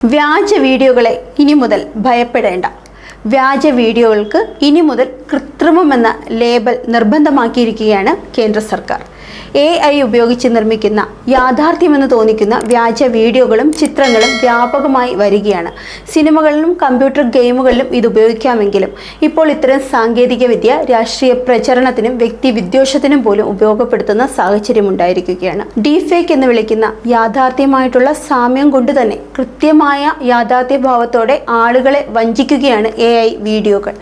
വ്യാജ വീഡിയോകളെ ഇനി മുതൽ ഭയപ്പെടേണ്ട. വ്യാജ വീഡിയോകൾക്ക് ഇനി മുതൽ കൃത്രിമം എന്ന ലേബൽ നിർബന്ധമാക്കിയിരിക്കുകയാണ് കേന്ദ്ര സർക്കാർ. എ ഐ ഉപയോഗിച്ച് നിർമ്മിക്കുന്ന യാഥാർത്ഥ്യമെന്ന് തോന്നിക്കുന്ന വ്യാജ വീഡിയോകളും ചിത്രങ്ങളും വ്യാപകമായി വരികയാണ്. സിനിമകളിലും കമ്പ്യൂട്ടർ ഗെയിമുകളിലും ഇത് ഉപയോഗിക്കാമെങ്കിലും ഇപ്പോൾ ഇത്തരം സാങ്കേതികവിദ്യ രാഷ്ട്രീയ പ്രചരണത്തിനും വ്യക്തി വിദ്വേഷത്തിനും പോലും ഉപയോഗപ്പെടുത്തുന്ന സാഹചര്യം ഉണ്ടായിരിക്കുകയാണ്. ഡീഫേക്ക് എന്ന് വിളിക്കുന്ന യാഥാർത്ഥ്യമായിട്ടുള്ള സാമ്യം കൊണ്ട് തന്നെ കൃത്യമായ യാഥാർത്ഥ്യഭാവത്തോടെ ആളുകളെ വഞ്ചിക്കുകയാണ് എ ഐ വീഡിയോകൾ.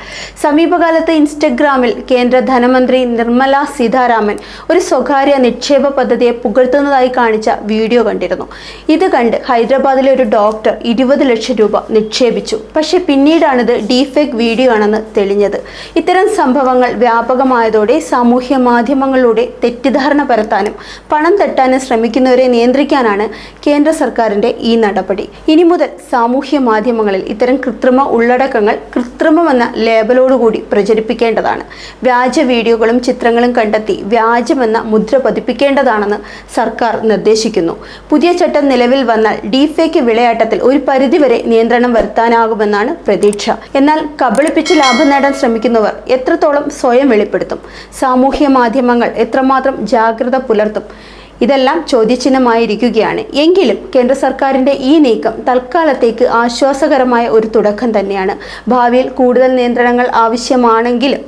സമീപകാലത്ത് ഇൻസ്റ്റഗ്രാമിൽ കേന്ദ്ര ധനമന്ത്രി നിർമ്മല സീതാരാമൻ ഒരു സ്വകാര്യ നിക്ഷേപ പദ്ധതിയെ പുകഴ്ത്തുന്നതായി കാണിച്ച വീഡിയോ കണ്ടിരുന്നു. ഇത് കണ്ട് ഹൈദരാബാദിലെ ഒരു ഡോക്ടർ ഇരുപത് ലക്ഷം രൂപ നിക്ഷേപിച്ചു. പക്ഷേ പിന്നീടാണിത് ഡീഫേക്ക് വീഡിയോ ആണെന്ന് തെളിഞ്ഞത്. ഇത്തരം സംഭവങ്ങൾ വ്യാപകമായതോടെ സാമൂഹ്യ മാധ്യമങ്ങളിലൂടെ തെറ്റിദ്ധാരണ പരത്താനും പണം തട്ടാനും ശ്രമിക്കുന്നവരെ നിയന്ത്രിക്കാനാണ് കേന്ദ്ര സർക്കാരിന്റെ ഈ നടപടി. ഇനി മുതൽ സാമൂഹ്യ മാധ്യമങ്ങളിൽ ഇത്തരം കൃത്രിമ ഉള്ളടക്കങ്ങൾ കൃത്രിമമെന്ന ലേബലോടുകൂടി പ്രചരിപ്പിക്കേണ്ടതാണ്. വ്യാജ വീഡിയോകളും ചിത്രങ്ങളും കണ്ടെത്തി വ്യാജമെന്ന മുദ്ര പതിപ്പിക്കേണ്ടതാണെന്ന് സർക്കാർ നിർദ്ദേശിക്കുന്നു. പുതിയ ചട്ടം നിലവിൽ വന്നാൽ ഡിഫേക്ക് വിളയാട്ടത്തിൽ ഒരു പരിധിവരെ നിയന്ത്രണം വരുത്താനാകുമെന്നാണ് പ്രതീക്ഷ. എന്നാൽ കബളിപ്പിച്ച് ലാഭം നേടാൻ ശ്രമിക്കുന്നവർ എത്രത്തോളം സ്വയം വെളിപ്പെടുത്തും? സാമൂഹ്യ മാധ്യമങ്ങൾ എത്രമാത്രം ജാഗ്രത പുലർത്തും? ഇതെല്ലാം ചോദ്യചിഹ്നമായിരിക്കുകയാണ്. എങ്കിലും കേന്ദ്ര സർക്കാരിന്റെ ഈ നീക്കം തൽക്കാലത്തേക്ക് ആശ്വാസകരമായ ഒരു തുടക്കം തന്നെയാണ്. ഭാവിയിൽ കൂടുതൽ നിയന്ത്രണങ്ങൾ ആവശ്യമാണെങ്കിലും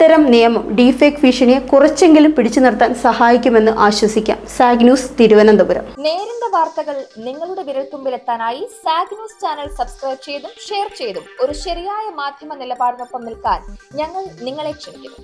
ഇത്തരം നിയമം ഡീഫേക്ക് ഭീഷണിയെ കുറച്ചെങ്കിലും പിടിച്ചു നിർത്താൻ സഹായിക്കുമെന്ന് ആശ്വസിക്കാം. സാഗ് ന്യൂസ് തിരുവനന്തപുരം. നേരിന്റെ വാർത്തകൾ നിങ്ങളുടെ വിരൽത്തുമ്പിലെത്താനായി സാഗ് ന്യൂസ് ചാനൽ സബ്സ്ക്രൈബ് ചെയ്തും ഷെയർ ചെയ്തും ഒരു ശരിയായ മാധ്യമ നിലപാടിനൊപ്പം നിൽക്കാൻ ഞങ്ങൾ നിങ്ങളെ ക്ഷണിക്കുന്നു.